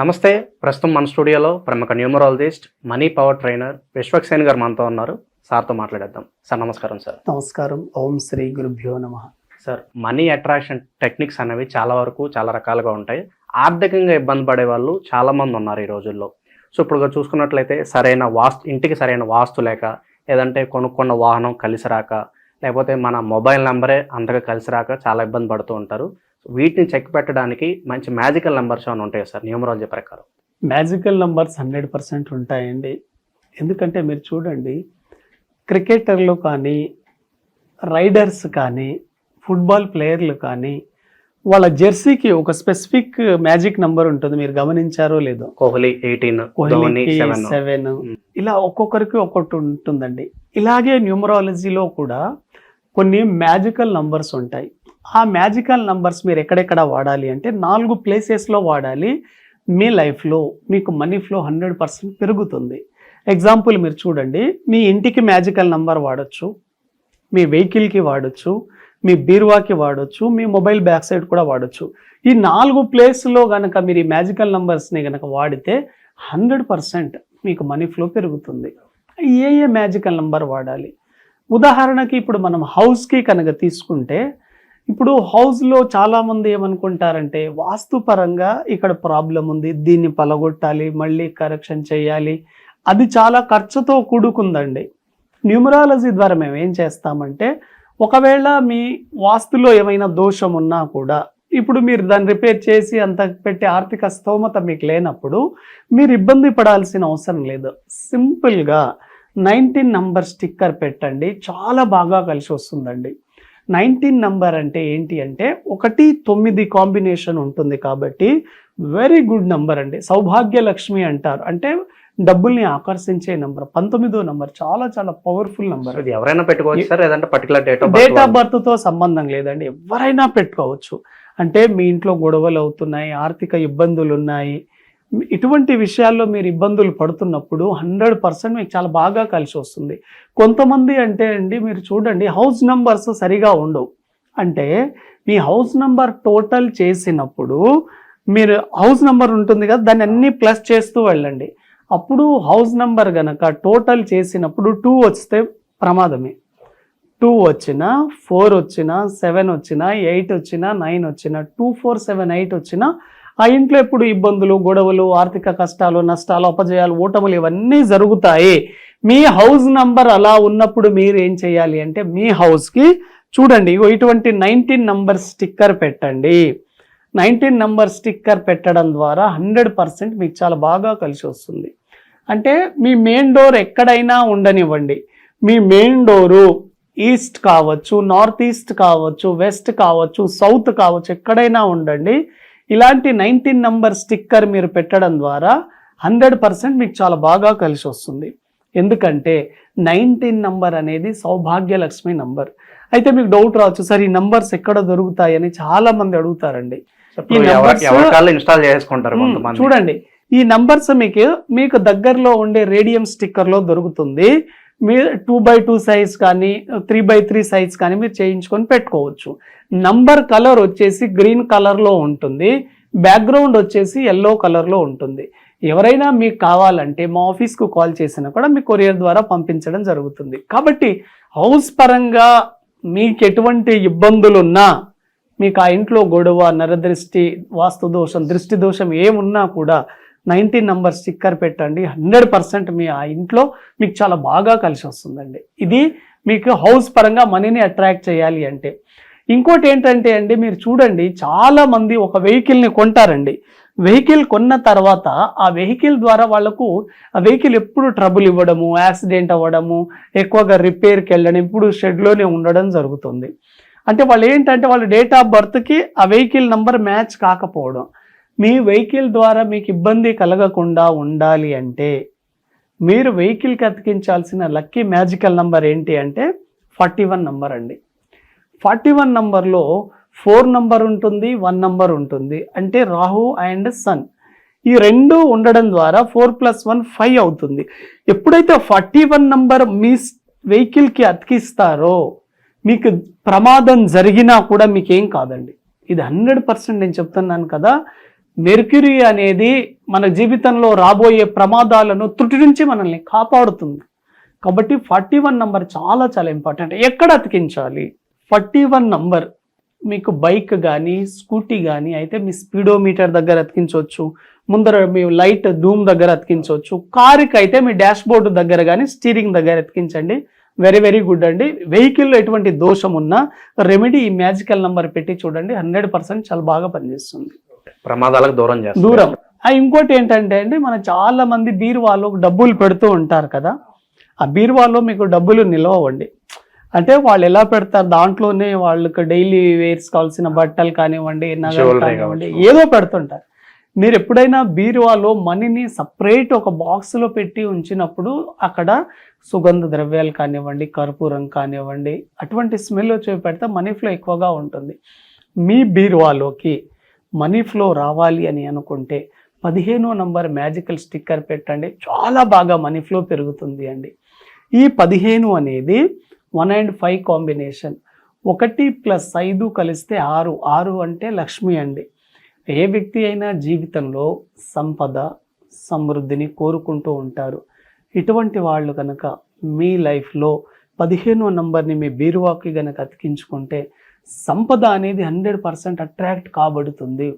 నమస్తే ప్రస్తుతం మన స్టూడియోలో ప్రముఖ numerologist money power trainer Vishwaksen garu మనతో ఉన్నారు. సార్తో మాట్లాడేద్దాం. సార్ నమస్కారం సార్. నమస్కారం. ఓం శ్రీ గురుభ్యో నమ. సార్ మనీ అట్రాక్షన్ టెక్నిక్స్ అనేవి చాలా వరకు చాలా రకాలుగా ఉంటాయి. ఆర్థికంగా ఇబ్బంది పడే వాళ్ళు చాలా మంది ఉన్నారు ఈ రోజుల్లో. సో ఇప్పుడు చూసుకున్నట్లయితే సరైన వాస్తు ఇంటికి సరైన వాస్తు లేక లేదంటే కొనుక్కున్న వాహనం కలిసి రాక లేకపోతే మన మొబైల్ నెంబరే అంతగా కలిసి రాక చాలా ఇబ్బంది పడుతూ ఉంటారు. వీటిని చెక్ పెట్టడానికి మంచి మ్యాజికల్ నెంబర్స్ ఏమైనా ఉంటాయి సార్? న్యూమరాలజీ ప్రకారం. మ్యాజికల్ నంబర్స్ హండ్రెడ్ పర్సెంట్ ఉంటాయండి. ఎందుకంటే మీరు చూడండి క్రికెటర్లు కానీ రైడర్స్ కానీ ఫుట్బాల్ ప్లేయర్లు కానీ వాళ్ళ జెర్సీకి ఒక స్పెసిఫిక్ మ్యాజిక్ నంబర్ ఉంటుంది. మీరు గమనించారో లేదో. కోహ్లీ ఎయిటీన్ ధోని కోహ్లీకి సెవెన్. ఇలా ఒక్కొక్కరికి ఒక్కొక్కటి ఉంటుందండి. ఇలాగే న్యూమరాలజీలో కూడా కొన్ని మ్యాజికల్ నంబర్స్ ఉంటాయి. ఆ మ్యాజికల్ నంబర్స్ మీరు ఎక్కడెక్కడ వాడాలి అంటే నాలుగు ప్లేసెస్లో వాడాలి. మీ లైఫ్లో మీకు మనీ ఫ్లో హండ్రెడ్ పర్సెంట్ పెరుగుతుంది. ఎగ్జాంపుల్ మీరు చూడండి. మీ ఇంటికి మ్యాజికల్ నంబర్ వాడచ్చు. మీ వెహికల్కి వాడచ్చు. మీ బీరువాకి వాడచ్చు. మీ మొబైల్ బ్యాక్ సైడ్ కూడా వాడచ్చు. ఈ నాలుగు ప్లేస్లో కనుక మీరు ఈ మ్యాజికల్ నంబర్స్ని కనుక వాడితే హండ్రెడ్ పర్సెంట్ మీకు మనీ ఫ్లో పెరుగుతుంది. ఏ ఏ మ్యాజికల్ నంబర్ వాడాలి? ఉదాహరణకి ఇప్పుడు మనం హౌస్కి కనుక తీసుకుంటే ఇప్పుడు హౌస్లో చాలామంది ఏమనుకుంటారంటే వాస్తుపరంగా ఇక్కడ ప్రాబ్లం ఉంది దీన్ని పలగొట్టాలి మళ్ళీ కరెక్షన్ చేయాలి. అది చాలా ఖర్చుతో కూడుకుందండి. న్యూమరాలజీ ద్వారా మేము ఏం చేస్తామంటే ఒకవేళ మీ వాస్తులో ఏమైనా దోషం ఉన్నా కూడా ఇప్పుడు మీరు దాన్ని రిపేర్ చేసి అంత పెట్టే ఆర్థిక స్తోమత మీకు లేనప్పుడు మీరు ఇబ్బంది పడాల్సిన అవసరం లేదు. సింపుల్గా నైన్టీన్ నంబర్ స్టిక్కర్ పెట్టండి చాలా బాగా కలిసి వస్తుందండి. నైన్టీన్ నంబర్ అంటే ఏంటి అంటే ఒకటి తొమ్మిది కాంబినేషన్ ఉంటుంది కాబట్టి వెరీ గుడ్ నంబర్ అండి. సౌభాగ్య లక్ష్మి అంటారు. అంటే డబ్బుల్ని ఆకర్షించే నంబర్ పంతొమ్మిదో నంబర్ చాలా చాలా పవర్ఫుల్ నంబర్. ఎవరైనా పెట్టుకోవచ్చు సార్ లేదంటే పర్టికులర్ డేట్ డేట్ ఆఫ్ బర్త్తో సంబంధం లేదండి. ఎవరైనా పెట్టుకోవచ్చు. అంటే మీ ఇంట్లో గొడవలు అవుతున్నాయి ఆర్థిక ఇబ్బందులు ఉన్నాయి ఇటువంటి విషయాల్లో మీరు ఇబ్బందులు పడుతున్నప్పుడు హండ్రెడ్ పర్సెంట్ మీకు చాలా బాగా కలిసి వస్తుంది. కొంతమంది అంటే అండి మీరు చూడండి హౌస్ నంబర్స్ సరిగా ఉండవు. అంటే మీ హౌస్ నంబర్ టోటల్ చేసినప్పుడు మీరు హౌస్ నంబర్ ఉంటుంది కదా దాన్ని అన్ని ప్లస్ చేస్తూ వెళ్ళండి. అప్పుడు హౌస్ నంబర్ గనక టోటల్ చేసినప్పుడు టూ వస్తే ప్రమాదమే. టూ వచ్చిన ఫోర్ వచ్చిన సెవెన్ వచ్చిన ఎయిట్ వచ్చిన నైన్ వచ్చిన టూ ఫోర్ సెవెన్ ఎయిట్ వచ్చినా ఆ ఇంట్లో ఎప్పుడు ఇబ్బందులు గొడవలు ఆర్థిక కష్టాలు నష్టాలు అపజయాలు ఓటములు ఇవన్నీ జరుగుతాయి. మీ హౌస్ నంబర్ అలా ఉన్నప్పుడు మీరు ఏం చేయాలి అంటే మీ హౌస్కి చూడండి ఇగో ఇటువంటి నైన్టీన్ నంబర్ స్టిక్కర్ పెట్టండి. నైన్టీన్ నంబర్ స్టిక్కర్ పెట్టడం ద్వారా హండ్రెడ్ పర్సెంట్ మీకు చాలా బాగా కలిసి వస్తుంది. అంటే మీ మెయిన్ డోర్ ఎక్కడైనా ఉండనివ్వండి. మీ మెయిన్ డోరు ఈస్ట్ కావచ్చు నార్త్ ఈస్ట్ కావచ్చు వెస్ట్ కావచ్చు సౌత్ కావచ్చు ఎక్కడైనా ఉండండి. ఇలాంటి నైన్టీన్ నంబర్ స్టిక్కర్ మీరు పెట్టడం ద్వారా హండ్రెడ్ పర్సెంట్ మీకు చాలా బాగా కలిసి వస్తుంది. ఎందుకంటే నైన్టీన్ నంబర్ అనేది సౌభాగ్య లక్ష్మి నంబర్. అయితే మీకు డౌట్ రావచ్చు సార్ ఈ నంబర్స్ ఎక్కడ దొరుకుతాయని చాలా మంది అడుగుతారండి. ఇన్స్టాల్ చేసుకుంటారు చూడండి ఈ నంబర్స్ మీకు మీకు దగ్గరలో ఉండే రేడియం స్టిక్కర్లో దొరుకుతుంది. మీరు టూ బై టూ సైజ్ కానీ త్రీ బై త్రీ సైజ్ కానీ మీరు చేయించుకొని పెట్టుకోవచ్చు. నంబర్ కలర్ వచ్చేసి గ్రీన్ కలర్లో ఉంటుంది. బ్యాక్గ్రౌండ్ వచ్చేసి ఎల్లో కలర్లో ఉంటుంది. ఎవరైనా మీకు కావాలంటే మా ఆఫీస్కు కాల్ చేసినా కూడా మీ కొరియర్ ద్వారా పంపించడం జరుగుతుంది. కాబట్టి హౌస్ పరంగా మీకు ఎటువంటి ఇబ్బందులు ఉన్నా మీకు ఆ ఇంట్లో గొడవ నరదృష్టి వాస్తు దోషం దృష్టి దోషం ఏమున్నా కూడా నైన్టీన్ నంబర్ స్టిక్కర్ పెట్టండి. హండ్రెడ్ పర్సెంట్ మీ ఆ ఇంట్లో మీకు చాలా బాగా కలిసి వస్తుందండి. ఇది మీకు హౌస్ పరంగా మనీని అట్రాక్ట్ చేయాలి అంటే. ఇంకోటి ఏంటంటే అండి మీరు చూడండి చాలా మంది ఒక వెహికల్ని కొంటారండి. వెహికల్ కొన్న తర్వాత ఆ వెహికల్ ద్వారా వాళ్ళకు ఆ వెహికల్ ఎప్పుడు ట్రబుల్ ఇవ్వడము యాక్సిడెంట్ అవ్వడము ఎక్కువగా రిపేర్కి వెళ్ళడం ఇప్పుడు షెడ్లోనే ఉండడం జరుగుతుంది. అంటే వాళ్ళు ఏంటంటే వాళ్ళ డేట్ ఆఫ్ బర్త్కి ఆ వెహికల్ నెంబర్ మ్యాచ్ కాకపోవడం. మీ వెహికల్ ద్వారా మీకు ఇబ్బంది కలగకుండా ఉండాలి అంటే మీరు వెహికల్కి అతికించాల్సిన లక్కీ మ్యాజికల్ నంబర్ ఏంటి అంటే ఫార్టీ వన్ నంబర్ అండి. ఫార్టీ వన్ నంబర్లో ఫోర్ నంబర్ ఉంటుంది వన్ నంబర్ ఉంటుంది. అంటే రాహు అండ్ సన్. ఈ రెండు ఉండడం ద్వారా ఫోర్ ప్లస్ వన్ ఫైవ్ అవుతుంది. ఎప్పుడైతే ఫార్టీ వన్ నంబర్ మీ వెహికల్కి అతికిస్తారో మీకు ప్రమాదం జరిగినా కూడా మీకేం కాదండి. ఇది హండ్రెడ్ పర్సెంట్ నేను చెప్తున్నాను కదా మెర్క్యూరీ అనేది మన జీవితంలో రాబోయే ప్రమాదాలను త్రుటి నుంచి మనల్ని కాపాడుతుంది. కాబట్టి ఫార్టీ వన్ నంబర్ చాలా చాలా ఇంపార్టెంట్. ఎక్కడ అతికించాలి? Forty one number. మీకు బైక్ కానీ స్కూటీ కానీ అయితే మీ స్పీడోమీటర్ దగ్గర అతికించవచ్చు. ముందర మీ లైట్ ధూమ్ దగ్గర అతికించవచ్చు. కారుకి అయితే మీ డాష్ బోర్డు దగ్గర కానీ స్టీరింగ్ దగ్గర అతికించండి. వెరీ వెరీ గుడ్ అండి. వెహికల్లో ఎటువంటి దోషం ఉన్నా రెమెడీ ఈ మ్యాజికల్ నంబర్ పెట్టి చూడండి. హండ్రెడ్ పర్సెంట్ చాలా బాగా పనిచేస్తుంది. ప్రమాదాలకు దూరం చేస్తారు దూరం. ఇంకోటి ఏంటంటే అండి మన చాలా మంది బీరువాలో డబ్బులు పెడుతూ ఉంటారు కదా. ఆ బీరువాలో మీకు డబ్బులు నిలవండి. అంటే వాళ్ళు ఎలా పెడతారు? దాంట్లోనే వాళ్ళకి డైలీ వేర్స్ కావాల్సిన బట్టలు కానివ్వండి నగలు కానివ్వండి. ఏదో పెడుతుంటారు. మీరు ఎప్పుడైనా బీరువాలో మనీని సపరేట్ ఒక బాక్స్లో పెట్టి ఉంచినప్పుడు అక్కడ సుగంధ ద్రవ్యాలు కానివ్వండి కర్పూరం కానివ్వండి అటువంటి స్మెల్ వచ్చి పెడితే మనీ ఫ్లో ఎక్కువగా ఉంటుంది. మీ బీరువాలోకి మనీ ఫ్లో రావాలి అని అనుకుంటే పదిహేనో నంబర్ మ్యాజికల్ స్టిక్కర్ పెట్టండి. చాలా బాగా మనీ ఫ్లో పెరుగుతుంది అండి. ఈ పదిహేను అనేది వన్ అండ్ ఫైవ్ కాంబినేషన్. ఒకటి ప్లస్ ఐదు కలిస్తే ఆరు. ఆరు అంటే లక్ష్మి అండి. ఏ వ్యక్తి అయినా జీవితంలో సంపద సమృద్ధిని కోరుకుంటూ ఉంటారు. ఇటువంటి వాళ్ళు కనుక మీ లైఫ్లో పదిహేనో నంబర్ని మీ బీరువాకి కనుక అతికించుకుంటే సంపద అనేది హండ్రెడ్ పర్సెంట్ అట్రాక్ట్ కాబడుతుంది.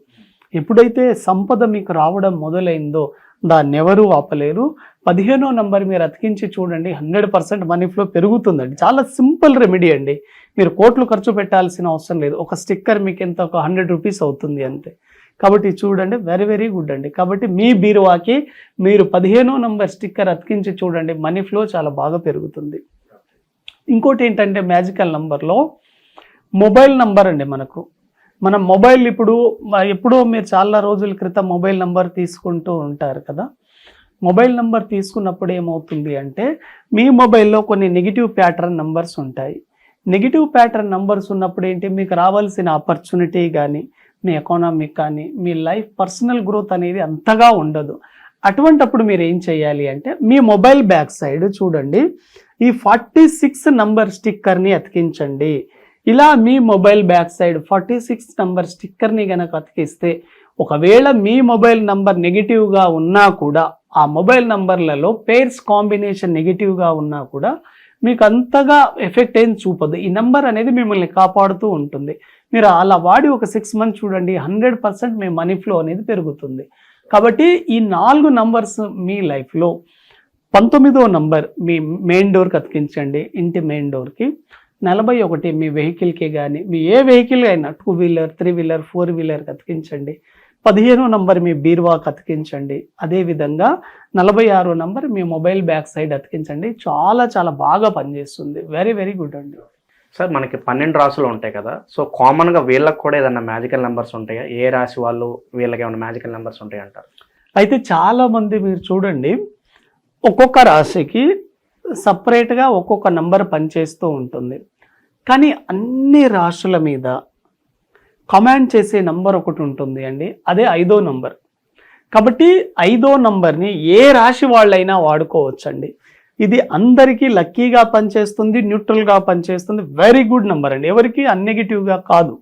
ఎప్పుడైతే సంపద మీకు రావడం మొదలైందో దాన్ని ఎవరూ ఆపలేరు. పదిహేనో నంబర్ మీరు అతికించి చూడండి హండ్రెడ్ పర్సెంట్ మనీ ఫ్లో పెరుగుతుందండి. చాలా సింపుల్ రెమెడీ అండి. మీరు కోట్లు ఖర్చు పెట్టాల్సిన అవసరం లేదు. ఒక స్టిక్కర్ మీకు ఎంత? ఒక హండ్రెడ్ రూపీస్ అవుతుంది అంతే. కాబట్టి చూడండి వెరీ వెరీ గుడ్ అండి. కాబట్టి మీ బీరువాకి మీరు పదిహేనో నంబర్ స్టిక్కర్ అతికించి చూడండి మనీ ఫ్లో చాలా బాగా పెరుగుతుంది. ఇంకోటి ఏంటంటే మ్యాజికల్ నంబర్లో మొబైల్ నంబర్ అండి మనకు. మన మొబైల్ ఇప్పుడు ఎప్పుడో మీరు చాలా రోజుల క్రితం మొబైల్ నంబర్ తీసుకుంటూ ఉంటారు కదా. మొబైల్ నంబర్ తీసుకున్నప్పుడు ఏమవుతుంది అంటే మీ మొబైల్లో కొన్ని నెగిటివ్ ప్యాటర్న్ నంబర్స్ ఉంటాయి. నెగిటివ్ ప్యాటర్న్ నంబర్స్ ఉన్నప్పుడు ఏంటి? మీకు రావాల్సిన ఆపర్చునిటీ కానీ మీ ఎకానమిక్ కానీ మీ లైఫ్ పర్సనల్ గ్రోత్ అనేది అంతగా ఉండదు. అటువంటప్పుడు మీరు ఏం చేయాలి అంటే మీ మొబైల్ బ్యాక్ సైడ్ చూడండి. ఈ ఫార్టీ సిక్స్ నంబర్ స్టిక్కర్ని అతికించండి. ఇలా మీ mobile back side forty six number స్టిక్కర్ని గనక అతికిస్తే ఒకవేళ మీ మొబైల్ నంబర్ నెగిటివ్గా ఉన్నా కూడా ఆ మొబైల్ నంబర్లలో పేర్స్ కాంబినేషన్ నెగిటివ్గా ఉన్నా కూడా మీకు అంతగా ఎఫెక్ట్ ఏం చూపదు. ఈ నంబర్ అనేది మిమ్మల్ని కాపాడుతూ ఉంటుంది. మీరు అలా వాడి ఒక సిక్స్ మంత్స్ చూడండి హండ్రెడ్ పర్సెంట్ మీ మనీ ఫ్లో అనేది పెరుగుతుంది. కాబట్టి ఈ నాలుగు నంబర్స్ మీ లైఫ్లో పంతొమ్మిదో నంబర్ మీ మెయిన్ డోర్కి అతికించండి ఇంటి మెయిన్ డోర్కి. నలభై ఒకటి మీ వెహికల్కి కానీ మీ ఏ వెహికల్ అయినా two wheeler three wheeler four వీలర్కి అతికించండి. పదిహేనో నంబర్ మీ బీరువాకి అతికించండి. అదేవిధంగా నలభై ఆరో నంబర్ మీ మొబైల్ బ్యాక్ సైడ్ అతికించండి. చాలా చాలా బాగా పనిచేస్తుంది. వెరీ వెరీ గుడ్ అండి. సార్ మనకి పన్నెండు రాసులు ఉంటాయి కదా. సో కామన్గా వీళ్ళకి కూడా ఏదైనా మ్యాజికల్ నెంబర్స్ ఉంటాయా? ఏ రాశి వాళ్ళు వీళ్ళకి ఏమైనా మ్యాజికల్ నెంబర్స్ ఉంటాయి అంటారు? అయితే చాలా మంది మీరు చూడండి ఒక్కొక్క రాశికి సపరేట్గా ఒక్కొక్క నంబర్ పనిచేస్తూ ఉంటుంది. కానీ అన్ని రాశుల మీద కమాండ్ చేసే నంబర్ ఒకటి ఉంటుంది అండి. అదే ఐదో నంబర్. కాబట్టి ఐదో నంబర్ని ఏ రాశి వాళ్ళైనా వాడుకోవచ్చండి. ఇది అందరికీ లక్కీగా పనిచేస్తుంది న్యూట్రల్గా పనిచేస్తుంది వెరీ గుడ్ నంబర్ అండి. ఎవరికి అన్నెగిటివ్గా కాదు.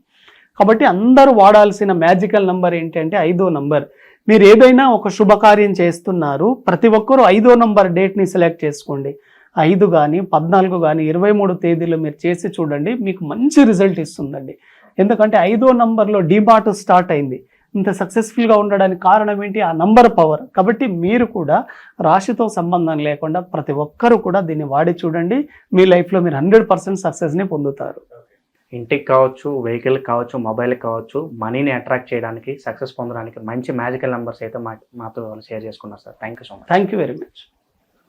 కాబట్టి అందరూ వాడాల్సిన మ్యాజికల్ నంబర్ ఏంటి అంటే ఐదో నంబర్. మీరు ఏదైనా ఒక శుభకార్యం చేస్తున్నారు ప్రతి ఒక్కరూ ఐదో నంబర్ డేట్ని సెలెక్ట్ చేసుకోండి. ఐదు కానీ పద్నాలుగు కానీ ఇరవై మూడు తేదీలు మీరు చేసి చూడండి మీకు మంచి రిజల్ట్ ఇస్తుందండి. ఎందుకంటే ఐదో నంబర్లో డిబాట్ స్టార్ట్ అయింది. ఇంత సక్సెస్ఫుల్గా ఉండడానికి కారణం ఏంటి? ఆ నంబర్ పవర్. కాబట్టి మీరు కూడా రాశితో సంబంధం లేకుండా ప్రతి ఒక్కరూ కూడా దీన్ని వాడి చూడండి. మీ లైఫ్లో మీరు హండ్రెడ్ పర్సెంట్ సక్సెస్ని పొందుతారు. ఇంటికి కావచ్చు వెహికల్ కావచ్చు మొబైల్ కావచ్చు మనీని అట్రాక్ట్ చేయడానికి సక్సెస్ పొందడానికి మంచి మ్యాజికల్ నెంబర్స్ అయితే మా మాతో షేర్ చేసుకున్నారు sir. Thank you so much. Thank you very much.